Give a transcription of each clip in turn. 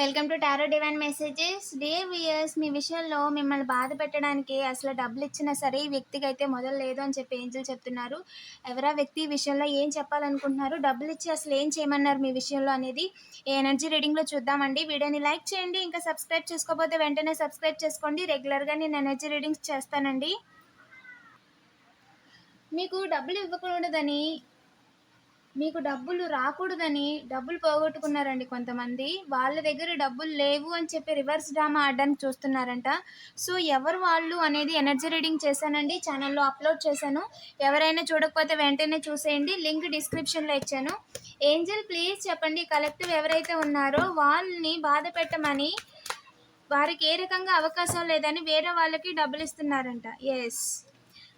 Welcome to tarot divine messages dear viewers మీ విషయంలో మిమ్మల్ని బాధ పెట్టడానికి అసలు డబ్బులు ఇచ్చినా సరే ఈ వ్యక్తికి అయితే మొదలు లేదు అని చెప్పి ఏంజల్ చెప్తున్నారు. ఎవరా వ్యక్తి ఈ విషయంలో ఏం చెప్పాలనుకుంటున్నారు? డబ్బులు ఇచ్చి అసలు ఏం చేయమన్నారు మీ విషయంలో అనేది ఈ ఎనర్జీ రీడింగ్లో చూద్దామండి. వీడియోని లైక్ చేయండి ఇంకా సబ్స్క్రైబ్ చేసుకోకపోతే వెంటనే సబ్స్క్రైబ్ చేసుకోండి. రెగ్యులర్గా నేను ఎనర్జీ రీడింగ్స్ చేస్తానండి. మీకు డబ్బులు ఇవ్వకూడదని మీకు డబ్బులు రాకూడదని డబ్బులు పోగొట్టుకున్నారండి కొంతమంది. వాళ్ళ దగ్గర డబ్బులు లేవు అని చెప్పి రివర్స్ డ్రామా ఆడడానికి చూస్తున్నారంట. సో ఎవరు వాళ్ళు అనేది ఎనర్జీ రీడింగ్ చేశానండి. ఛానల్లో అప్లోడ్ చేశాను. ఎవరైనా చూడకపోతే వెంటనే చూసేయండి. లింక్ డిస్క్రిప్షన్లో ఇచ్చాను. ఏంజల్ ప్లీజ్ చెప్పండి. కలెక్టివ్ ఎవరైతే ఉన్నారో వాళ్ళని బాధ పెట్టమని వారికి ఏ రకంగా అవకాశం లేదని వేరే వాళ్ళకి డబ్బులు ఇస్తున్నారంట. ఎస్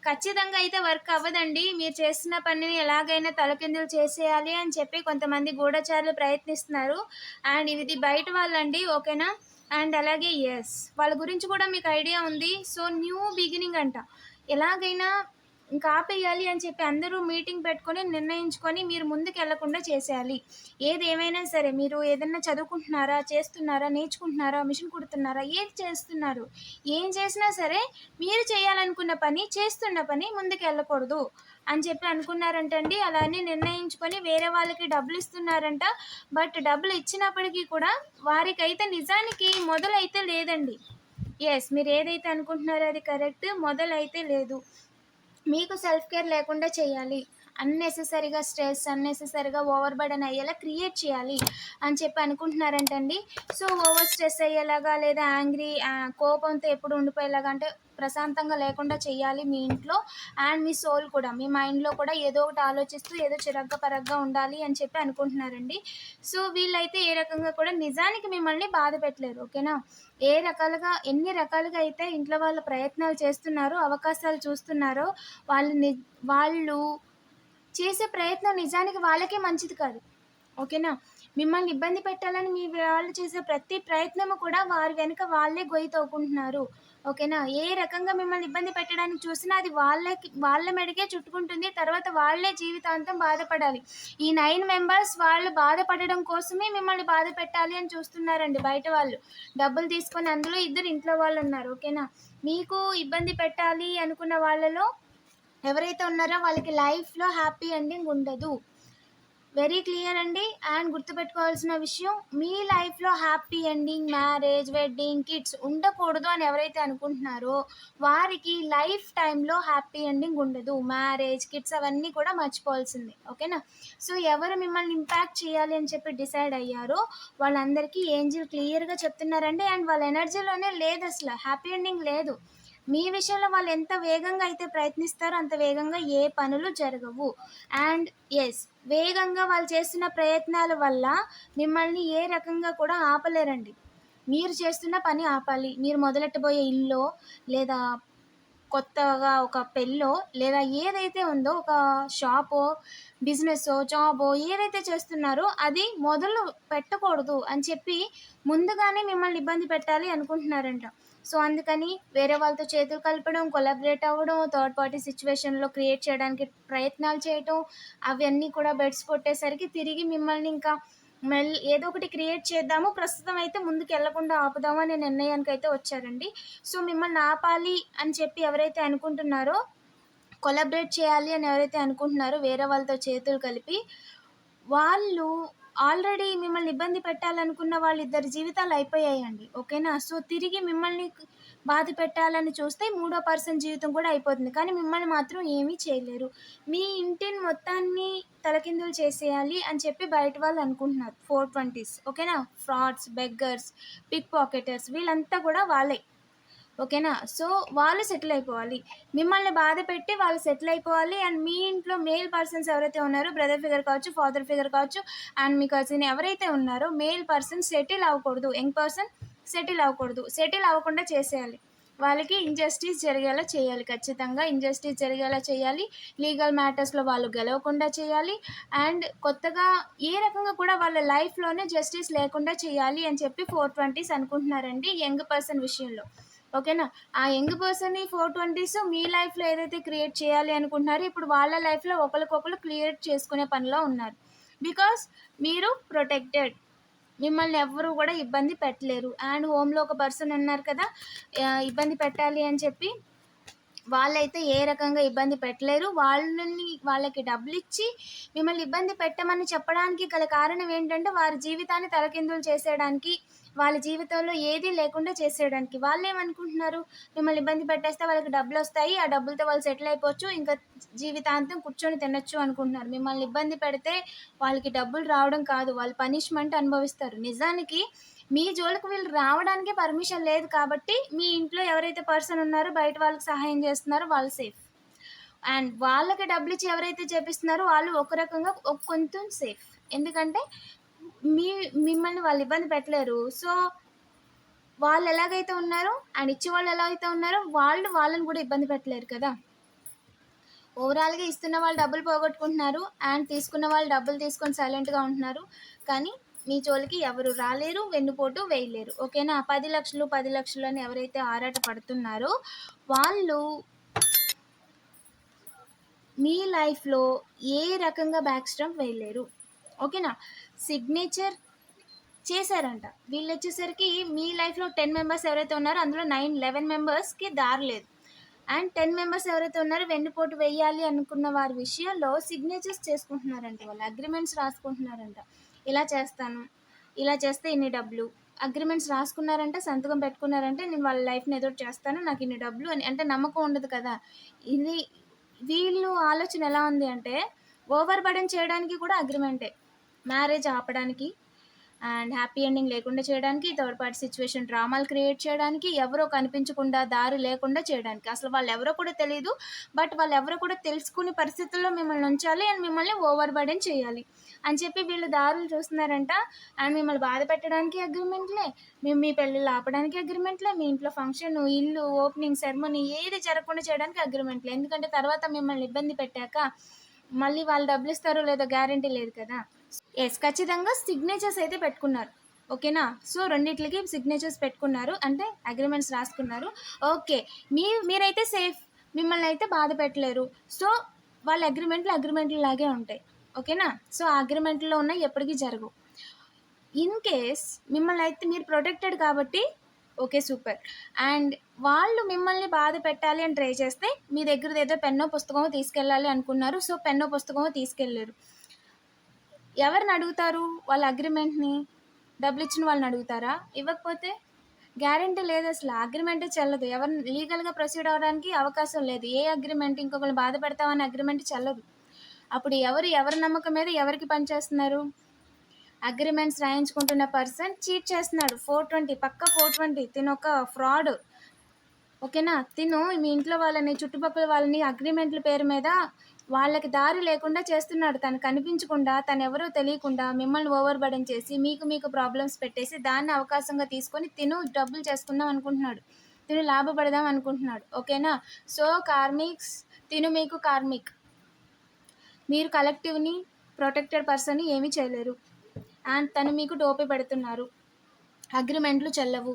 ఖచ్చితంగా అయితే వర్క్ అవ్వదండి. మీరు చేస్తున్న పనిని ఎలాగైనా తలకిందులు చేసేయాలి అని చెప్పి కొంతమంది గూఢచారులు ప్రయత్నిస్తున్నారు. అండ్ ఇది బయట వాళ్ళండి ఓకేనా? అండ్ అలాగే ఎస్ వాళ్ళ గురించి కూడా మీకు ఐడియా ఉంది. సో న్యూ బిగినింగ్ అంట. ఎలాగైనా ఇంకా ఆపేయాలి అని చెప్పి అందరూ మీటింగ్ పెట్టుకొని నిర్ణయించుకొని మీరు ముందుకు వెళ్ళకుండా చేసేయాలి. ఏది ఏమైనా సరే మీరు ఏదైనా చదువుకుంటున్నారా చేస్తున్నారా నేర్చుకుంటున్నారా మిషన్ కుడుతున్నారా ఏది చేస్తున్నారు ఏం చేసినా సరే మీరు చేయాలనుకున్న పని చేస్తున్న పని ముందుకు వెళ్ళకూడదు అని చెప్పి అనుకున్నారంటండి. అలానే నిర్ణయించుకొని వేరే వాళ్ళకి డబ్బులు ఇస్తున్నారంట. బట్ డబ్బులు ఇచ్చినప్పటికీ కూడా వారికైతే నిజానికి మొదలైతే లేదండి. ఎస్ మీరు ఏదైతే అనుకుంటున్నారో అది కరెక్ట్ మొదలైతే లేదు. మీకు సెల్ఫ్ కేర్ లేకుండా చేయాలి. అన్నెసెసరీగా స్ట్రెస్ అన్నెసెసరీగా ఓవర్ బర్డన్ అయ్యేలా క్రియేట్ చేయాలి అని చెప్పి అనుకుంటున్నారంటండి. సో ఓవర్ స్ట్రెస్ అయ్యేలాగా లేదా యాంగ్రీ కోపంతో ఎప్పుడు ఉండిపోయేలాగా అంటే ప్రశాంతంగా లేకుండా చేయాలి మీ ఇంట్లో అండ్ మీ సోల్ కూడా. మీ మైండ్లో కూడా ఏదో ఒకటి ఆలోచిస్తూ ఏదో చిరగ్గా పరగ్గా ఉండాలి అని చెప్పి అనుకుంటున్నారండి. సో వీళ్ళైతే ఏ రకంగా కూడా నిజానికి మిమ్మల్ని బాధ పెట్టలేరు ఓకేనా ఏ రకాలుగా ఎన్ని రకాలుగా అయితే ఇంట్లో వాళ్ళ ప్రయత్నాలు చేస్తున్నారో అవకాశాలు చూస్తున్నారో వాళ్ళు ని వాళ్ళు చేసే ప్రయత్నం నిజానికి వాళ్ళకే మంచిది కాదు. ఓకేనా? మిమ్మల్ని ఇబ్బంది పెట్టాలని మీ వాళ్ళు చేసే ప్రతి ప్రయత్నము కూడా వారి వెనుక వాళ్ళే గొయ్యి తోకుంటున్నారు ఓకేనా? ఏ రకంగా మిమ్మల్ని ఇబ్బంది పెట్టడానికి చూసినా అది వాళ్ళకి వాళ్ళ మెడకే చుట్టుకుంటుంది. తర్వాత వాళ్ళే జీవితాంతం బాధపడాలి. ఈ నైన్ మెంబర్స్ వాళ్ళు బాధపడడం కోసమే మిమ్మల్ని బాధ పెట్టాలి అని చూస్తున్నారండి బయట వాళ్ళు. డబ్బులు తీసుకొని అందులో ఇద్దరు ఇంట్లో వాళ్ళు ఉన్నారు. ఓకేనా? మీకు ఇబ్బంది పెట్టాలి అనుకున్న వాళ్ళలో ఎవరైతే ఉన్నారో వాళ్ళకి లైఫ్లో హ్యాపీ ఎండింగ్ ఉండదు. వెరీ క్లియర్ అండి. అండ్ గుర్తుపెట్టుకోవాల్సిన విషయం మీ లైఫ్లో happy ending marriage wedding kids ఉండకూడదు అని ఎవరైతే అనుకుంటున్నారో వారికి లైఫ్ టైంలో హ్యాపీ ఎండింగ్ ఉండదు. మ్యారేజ్ కిడ్స్ అవన్నీ కూడా మర్చిపోవాల్సిందే. ఓకేనా సో ఎవరు మిమ్మల్ని ఇంపాక్ట్ చేయాలి అని చెప్పి డిసైడ్ అయ్యారో వాళ్ళందరికీ ఏంజిల్ క్లియర్గా చెప్తున్నారండి. అండ్ వాళ్ళ ఎనర్జీలోనే లేదు అసలు. హ్యాపీ ఎండింగ్ లేదు. మీ విషయంలో వాళ్ళు ఎంత వేగంగా అయితే ప్రయత్నిస్తారో అంత వేగంగా ఏ పనులు జరగవు. అండ్ ఎస్ వేగంగా వాళ్ళు చేస్తున్న ప్రయత్నాల వల్ల మిమ్మల్ని ఏ రకంగా కూడా ఆపలేరండి. మీరు చేస్తున్న పని ఆపాలి. మీరు మొదలెట్టబోయే ఇల్లు లేదా కొత్తగా ఒక పెళ్ళో లేదా ఏదైతే ఉందో ఒక షాపో బిజినెస్ జాబో ఏదైతే చేస్తున్నారో అది మొదలు పెట్టకూడదు అని చెప్పి ముందుగానే మిమ్మల్ని ఇబ్బంది పెట్టాలి అనుకుంటున్నారంట. సో అందుకని వేరే వాళ్ళతో చేతులు కలపడం కొలాబరేట్ అవ్వడం థర్డ్ పార్టీ సిచ్యువేషన్లో క్రియేట్ చేయడానికి ప్రయత్నాలు చేయటం అవన్నీ కూడా బెడ్స్ కొట్టేసరికి తిరిగి మిమ్మల్ని ఇంకా మెల్ ఏదో ఒకటి క్రియేట్ చేద్దాము ప్రస్తుతం అయితే ముందుకు వెళ్ళకుండా ఆపుదాము అనే నిర్ణయానికి అయితే వచ్చారండి. సో మిమ్మల్ని ఆపాలి అని చెప్పి ఎవరైతే అనుకుంటున్నారో కొలాబరేట్ చేయాలి అని ఎవరైతే అనుకుంటున్నారో వేరే వాళ్ళతో చేతులు కలిపి వాళ్ళు ఆల్రెడీ మిమ్మల్ని ఇబ్బంది పెట్టాలనుకున్న వాళ్ళిద్దరి జీవితాలు అయిపోయాయండి. ఓకేనా? సో తిరిగి మిమ్మల్ని బాధ పెట్టాలని చూస్తే మూడో పర్సన్ జీవితం కూడా అయిపోతుంది. కానీ మిమ్మల్ని మాత్రం ఏమీ చేయలేరు. మీ ఇంటిని మొత్తాన్ని తలకిందులు చేసేయాలి అని చెప్పి బయట వాళ్ళు అనుకుంటున్నారు. Four twenties. ఓకేనా? ఫ్రాడ్స్ బెగ్గర్స్ పిక్ పాకెటర్స్ వీళ్ళంతా కూడా వాళ్ళే. ఓకేనా? సో వాళ్ళు సెటిల్ అయిపోవాలి. మిమ్మల్ని బాధ పెట్టి వాళ్ళు సెటిల్ అయిపోవాలి. అండ్ మీ ఇంట్లో మేల్ పర్సన్స్ ఎవరైతే ఉన్నారో బ్రదర్ ఫిగర్ కావచ్చు ఫాదర్ ఫిగర్ కావచ్చు అండ్ మీ కజిన్ ఎవరైతే ఉన్నారో మేల్ పర్సన్ సెటిల్ అవ్వకూడదు. యంగ్ పర్సన్ సెటిల్ అవ్వకూడదు. సెటిల్ అవ్వకుండా చేసేయాలి. వాళ్ళకి ఇంజస్టిస్ జరిగేలా చేయాలి. ఖచ్చితంగా ఇంజస్టిస్ జరిగేలా చేయాలి. లీగల్ మ్యాటర్స్లో వాళ్ళు గెలవకుండా చేయాలి. అండ్ కొత్తగా ఏ రకంగా కూడా వాళ్ళ లైఫ్లోనే జస్టిస్ లేకుండా చేయాలి అని చెప్పి ఫోర్ ట్వంటీస్ అనుకుంటున్నారండి యంగ్ పర్సన్ విషయంలో. ఓకేనా? ఆ యంగ్ పర్సన్ ఫోర్ ట్వంటీస్ మీ లైఫ్లో ఏదైతే క్రియేట్ చేయాలి అనుకుంటున్నారో ఇప్పుడు వాళ్ళ లైఫ్లో ఒకరికొకరు క్రియేట్ చేసుకునే పనిలో ఉన్నారు. బికాస్ మీరు ప్రొటెక్టెడ్. మిమ్మల్ని ఎవ్వరు కూడా ఇబ్బంది పెట్టలేరు. అండ్ హోమ్లో ఒక పర్సన్ ఉన్నారు కదా ఇబ్బంది పెట్టాలి అని చెప్పి వాళ్ళైతే ఏ రకంగా ఇబ్బంది పెట్టలేరు. వాళ్ళని వాళ్ళకి డబ్బులు ఇచ్చి మిమ్మల్ని ఇబ్బంది పెట్టమని చెప్పడానికి గల కారణం ఏంటంటే వారి జీవితాన్ని తలకిందులు చేసేయడానికి వాళ్ళ జీవితంలో ఏదీ లేకుండా చేసేయడానికి. వాళ్ళు ఏమనుకుంటున్నారు? మిమ్మల్ని ఇబ్బంది పెట్టేస్తే వాళ్ళకి డబ్బులు వస్తాయి ఆ డబ్బులతో వాళ్ళు సెటిల్ అయిపోవచ్చు. ఇంకా జీవితాంతం కూర్చొని తినొచ్చు అనుకుంటున్నారు. మిమ్మల్ని ఇబ్బంది పెడితే వాళ్ళకి డబ్బులు రావడం కాదు. వాళ్ళు పనిష్మెంట్ అనుభవిస్తారు. నిజానికి మీ జోలికి వీళ్ళు రావడానికే పర్మిషన్ లేదు కాబట్టి మీ ఇంట్లో ఎవరైతే పర్సన్ ఉన్నారో బయట వాళ్ళకి సహాయం చేస్తున్నారో వాళ్ళు సేఫ్. అండ్ వాళ్ళకి డబ్బులు ఇచ్చి ఎవరైతే చేపిస్తున్నారో వాళ్ళు ఒక రకంగా ఒక కొంచెం సేఫ్. ఎందుకంటే మీ మిమ్మల్ని వాళ్ళు ఇబ్బంది పెట్టలేరు. సో వాళ్ళు ఎలాగైతే ఉన్నారో అండ్ ఇచ్చే వాళ్ళు ఎలా అయితే ఉన్నారో వాళ్ళు వాళ్ళని కూడా ఇబ్బంది పెట్టలేరు కదా. ఓవరాల్గా ఇస్తున్న వాళ్ళు డబ్బులు పోగొట్టుకుంటున్నారు అండ్ తీసుకున్న వాళ్ళు డబ్బులు తీసుకొని సైలెంట్గా ఉంటున్నారు. కానీ మీ జోలికి ఎవరు రాలేరు వెన్నుపోటు వేయలేరు. ఓకేనా పది లక్షలు పది లక్షలు అని ఎవరైతే ఆరాట పడుతున్నారో వాళ్ళు మీ లైఫ్లో ఏ రకంగా బ్యాక్ స్టంప్ వేయలేరు ఓకేనా సిగ్నేచర్ చేశారంట. వీళ్ళు వచ్చేసరికి మీ లైఫ్లో టెన్ మెంబర్స్ ఎవరైతే ఉన్నారో అందులో నైన్ లెవెన్ మెంబర్స్కి దారి లేదు. అండ్ టెన్ మెంబర్స్ ఎవరైతే ఉన్నారో వెన్నుపోటు వేయాలి అనుకున్న వారి విషయంలో సిగ్నేచర్స్ చేసుకుంటున్నారంట వాళ్ళు. అగ్రిమెంట్స్ రాసుకుంటున్నారంట. ఇలా చేస్తాను ఇలా చేస్తే ఇన్ని డబ్బులు. అగ్రిమెంట్స్ రాసుకున్నారంటే సంతకం పెట్టుకున్నారంటే నేను వాళ్ళ లైఫ్ని ఏదో చేస్తాను నాకు ఇన్ని డబ్బులు అని. అంటే నమ్మకం ఉండదు కదా. ఇది వీళ్ళు ఆలోచన ఎలా ఉంది అంటే ఓవర్ బర్డెన్ చేయడానికి కూడా అగ్రిమెంటే మ్యారేజ్ ఆపడానికి అండ్ హ్యాపీ ఎండింగ్ లేకుండా చేయడానికి థర్డ్ పార్టీ సిచ్యువేషన్ డ్రామాలు క్రియేట్ చేయడానికి ఎవరో కనిపించకుండా దారి లేకుండా చేయడానికి. అసలు వాళ్ళు ఎవరో కూడా తెలియదు బట్ వాళ్ళు ఎవరో కూడా తెలుసుకునే పరిస్థితుల్లో మిమ్మల్ని ఉంచాలి అండ్ మిమ్మల్ని ఓవర్ బర్డెన్ చేయాలి అని చెప్పి వీళ్ళు దారులు చూస్తున్నారంట. అండ్ మిమ్మల్ని బాధ పెట్టడానికి అగ్రిమెంట్లే మేము మీ పెళ్ళిళ్ళు ఆపడానికి అగ్రిమెంట్లే మీ ఇంట్లో ఫంక్షన్ ఇల్లు ఓపెనింగ్ సెరమనీ ఏది జరగకుండా చేయడానికి అగ్రిమెంట్లే ఎందుకంటే తర్వాత మిమ్మల్ని ఇబ్బంది పెట్టాక మళ్ళీ వాళ్ళు డబ్బులు ఇస్తారో లేదో గ్యారంటీ లేదు కదా. ఎస్ ఖచ్చితంగా సిగ్నేచర్స్ అయితే పెట్టుకున్నారు. ఓకేనా సో రెండిట్లకి సిగ్నేచర్స్ పెట్టుకున్నారు. అంటే అగ్రిమెంట్స్ రాసుకున్నారు. ఓకే మీ మీరైతే సేఫ్ మిమ్మల్ని అయితే బాధ పెట్టలేరు. సో వాళ్ళ అగ్రిమెంట్లు అగ్రిమెంట్లు లాగే ఉంటాయి. ఓకేనా సో ఆ అగ్రిమెంట్లో ఉన్నాయి ఎప్పటికీ జరగవు. ఇన్ కేస్ మిమ్మల్ని అయితే మీరు ప్రొటెక్టెడ్ కాబట్టి ఓకే సూపర్ అండ్ వాళ్ళు మిమ్మల్ని బాధ పెట్టాలి అని ట్రై చేస్తే మీ దగ్గర ఏదో పెన్నో పుస్తకమో తీసుకెళ్ళాలి అనుకున్నారు. సో పెన్నో పుస్తకమో తీసుకెళ్ళారు. ఎవరిని అడుగుతారు వాళ్ళ అగ్రిమెంట్ని? డబ్బులు ఇచ్చిన వాళ్ళని అడుగుతారా? ఇవ్వకపోతే గ్యారంటీ లేదు అసలు. అగ్రిమెంటే చెల్లదు. ఎవరిని లీగల్గా ప్రొసీడ్ అవ్వడానికి అవకాశం లేదు. ఏ అగ్రిమెంట్ ఇంకొకరిని బాధ పెడతామని అగ్రిమెంట్ చెల్లదు. అప్పుడు ఎవరు ఎవరి నమ్మకం మీద ఎవరికి పనిచేస్తున్నారు అగ్రిమెంట్స్ రాయించుకుంటున్న పర్సన్ చీట్ చేస్తున్నాడు. ఫోర్ ట్వంటీ పక్క ఫోర్ ట్వంటీ. తిను ఒక ఫ్రాడ్. ఓకేనా? తిను మీ ఇంట్లో వాళ్ళని చుట్టుపక్కల వాళ్ళని అగ్రిమెంట్ల పేరు మీద వాళ్ళకి దారి లేకుండా చేస్తున్నాడు. తను కనిపించకుండా తను ఎవరో తెలియకుండా మిమ్మల్ని ఓవర్ బర్డెన్ చేసి మీకు మీకు ప్రాబ్లమ్స్ పెట్టేసి దాన్ని అవకాశంగా తీసుకొని తిను డబ్బులు చేసుకుందాం అనుకుంటున్నాడు. తిను లాభపడదాం అనుకుంటున్నాడు. ఓకేనా? సో కార్మిక్స్ తిను మీకు కార్మిక్. మీరు కలెక్టివ్ని ప్రొటెక్టెడ్ పర్సన్ ఏమీ చేయలేరు. అండ్ తను మీకు టోపీ పెడుతున్నారు. అగ్రిమెంట్లు చెల్లవు.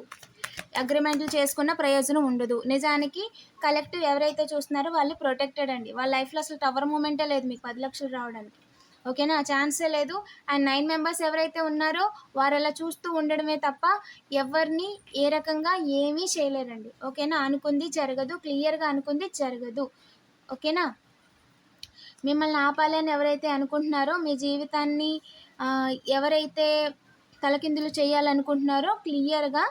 అగ్రిమెంట్లు చేసుకున్న ప్రయోజనం ఉండదు. నిజానికి కలెక్టివ్ ఎవరైతే చూస్తున్నారో వాళ్ళు ప్రొటెక్టెడ్ అండి. వాళ్ళ లైఫ్లో అసలు టవర్ మూమెంటే లేదు మీకు పది లక్షలు రావడానికి. ఓకేనా? ఛాన్సే లేదు. అండ్ నైన్ మెంబర్స్ ఎవరైతే ఉన్నారో వారు అలా చూస్తూ ఉండడమే తప్ప ఎవరిని ఏ రకంగా ఏమీ చేయలేరండి. ఓకేనా? అనుకుంది జరగదు. క్లియర్గా అనుకుంది జరగదు. ఓకేనా? మిమ్మల్ని ఆపాలని ఎవరైతే అనుకుంటున్నారో మీ జీవితాన్ని ఎవరైతే తలకిందులు చేయాలనుకుంటున్నారో క్లియర్గా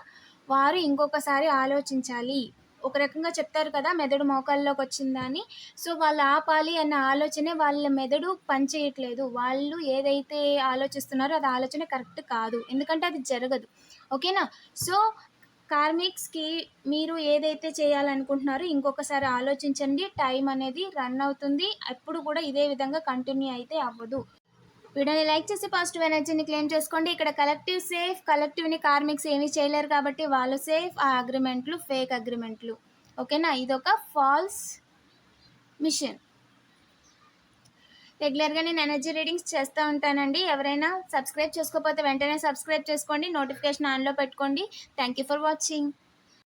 వారు ఇంకొకసారి ఆలోచించాలి. ఒక రకంగా చెప్తారు కదా మెదడు మోకాల్లోకి వచ్చిందని సో వాళ్ళు ఆపాలి అన్న ఆలోచనే వాళ్ళ మెదడు పనిచేయట్లేదు. వాళ్ళు ఏదైతే ఆలోచిస్తున్నారో అది ఆలోచన కరెక్ట్ కాదు. ఎందుకంటే అది జరగదు. ఓకేనా? సో కార్మిక్స్కి మీరు ఏదైతే చేయాలనుకుంటున్నారో ఇంకొకసారి ఆలోచించండి. టైం అనేది రన్ అవుతుంది. ఎప్పుడు కూడా ఇదే విధంగా కంటిన్యూ అయితే అవ్వదు. వీడియోని లైక్ చేసి పాజిటివ్ ఎనర్జీని క్లెయిమ్ చేసుకోండి. ఇక్కడ కలెక్టివ్ సేఫ్ కలెక్టివ్ని కార్మిక్స్ ఏమీ చేయలేరు కాబట్టి వాళ్ళు సేఫ్ ఆ అగ్రిమెంట్లు ఫేక్ అగ్రిమెంట్లు. ఓకేనా? ఇదొక ఫాల్స్ మిషన్. రెగ్యులర్గా నేను ఎనర్జీ రీడింగ్స్ చేస్తూ ఉంటానండి. ఎవరైనా సబ్స్క్రైబ్ చేసుకోకపోతే వెంటనే సబ్స్క్రైబ్ చేసుకోండి. నోటిఫికేషన్ ఆన్లో పెట్టుకోండి. Thank you for watching.